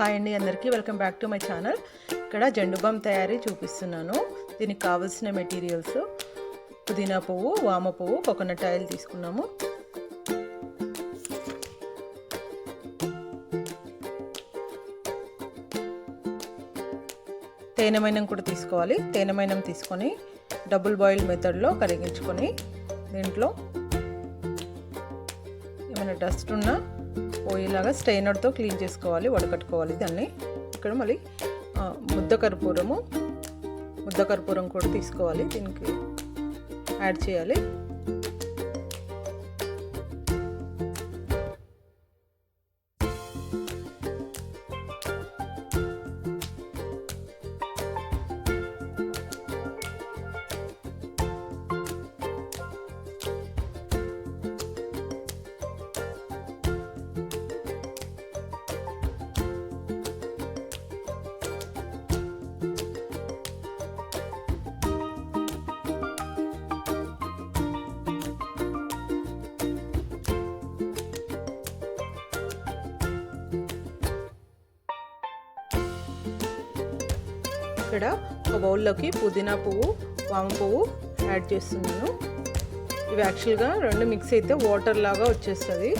Hi అండి అందరికీ. Welcome back to my channel ఇక్కడ జెండు బామ్ తయారీ చూపిస్తున్నాను. దీనికి కావాల్సిన మెటీరియల్స్ పుదీనా పువ్వు వామ పువ్వు కోకోనట్ ఆయిల్ తీసుకున్నాము. తేనెమైనం కూడా తీసుకోవాలి. తేనెమైనం తీసుకొని డబుల్ బాయిల్ మెథడ్లో కరిగించుకొని దీంట్లో ఏమైనా డస్ట్ ఉన్నా పోయేలాగా స్ట్రైనర్తో క్లీన్ చేసుకోవాలి వడకట్టుకోవాలి దాన్ని. ఇక్కడ మళ్ళీ ముద్ద కర్పూరము ముద్ద కర్పూరం కూడా తీసుకోవాలి. దీనికి యాడ్ చేయాలి. ఇక్కడ ఒక బౌల్లోకి పుదీనా పువ్వు వామ పువ్వు యాడ్ చేస్తున్నాను. ఇవి యాక్చువల్గా రెండు మిక్స్ అయితే వాటర్ లాగా వచ్చేస్తుంది.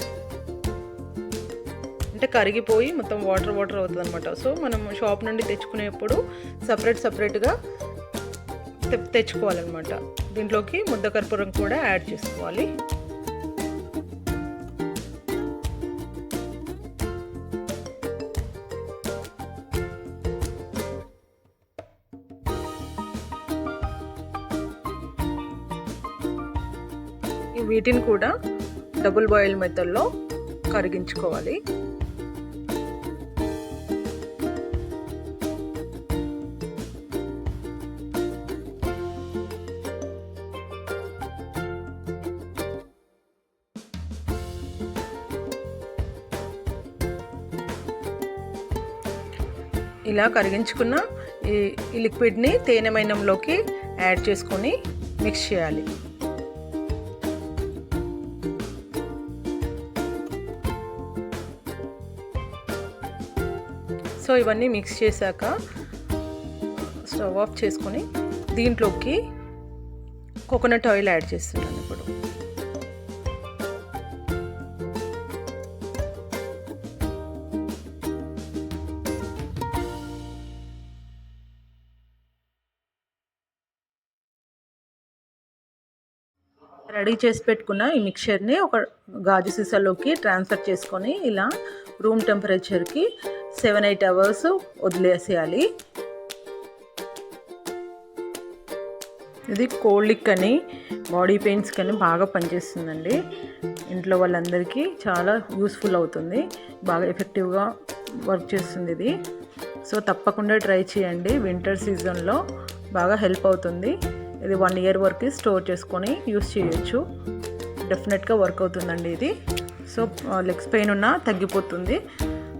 అంటే కరిగిపోయి మొత్తం వాటర్ వాటర్ అవుతుంది అనమాట సో మనం షాప్ నుండి తెచ్చుకునేప్పుడు సపరేట్ సపరేట్గా తెచ్చుకోవాలన్నమాట. దీంట్లోకి ముద్ద కర్పూరం కూడా యాడ్ చేసుకోవాలి. వీటిని కూడా డబుల్ బాయిల్ మెథడ్లో కరిగించుకోవాలి. ఇలా కరిగించుకున్న ఈ లిక్విడ్ని తేనె మైనంలోకి యాడ్ చేసుకొని మిక్స్ చేయాలి. సో ఇవన్నీ మిక్స్ చేశాక స్టవ్ ఆఫ్ చేసుకొని దీంట్లోకి కోకోనట్ ఆయిల్ యాడ్ చేస్తున్నాను ఇప్పుడు. రెడీ చేసి పెట్టుకున్న ఈ మిక్చర్ని ఒక గాజు సీసాలోకి ట్రాన్స్ఫర్ చేసుకొని ఇలా రూమ్ టెంపరేచర్కి సెవెన్ ఎయిట్ అవర్స్ వదిలేసేయాలి. ఇది కోల్డ్ కానీ బాడీ పెయిన్స్ కానీ బాగా పనిచేస్తుందండి. ఇంట్లో వాళ్ళందరికీ చాలా యూస్ఫుల్ అవుతుంది. బాగా ఎఫెక్టివ్గా వర్క్ చేస్తుంది ఇది. సో తప్పకుండా ట్రై చేయండి. వింటర్ సీజన్లో బాగా హెల్ప్ అవుతుంది. ఇది వన్ ఇయర్ వరకు స్టోర్ చేసుకొని యూస్ చేయొచ్చు. డెఫినెట్గా వర్క్ అవుతుందండి ఇది. సో లెగ్స్ పెయిన్ ఉన్నా తగ్గిపోతుంది.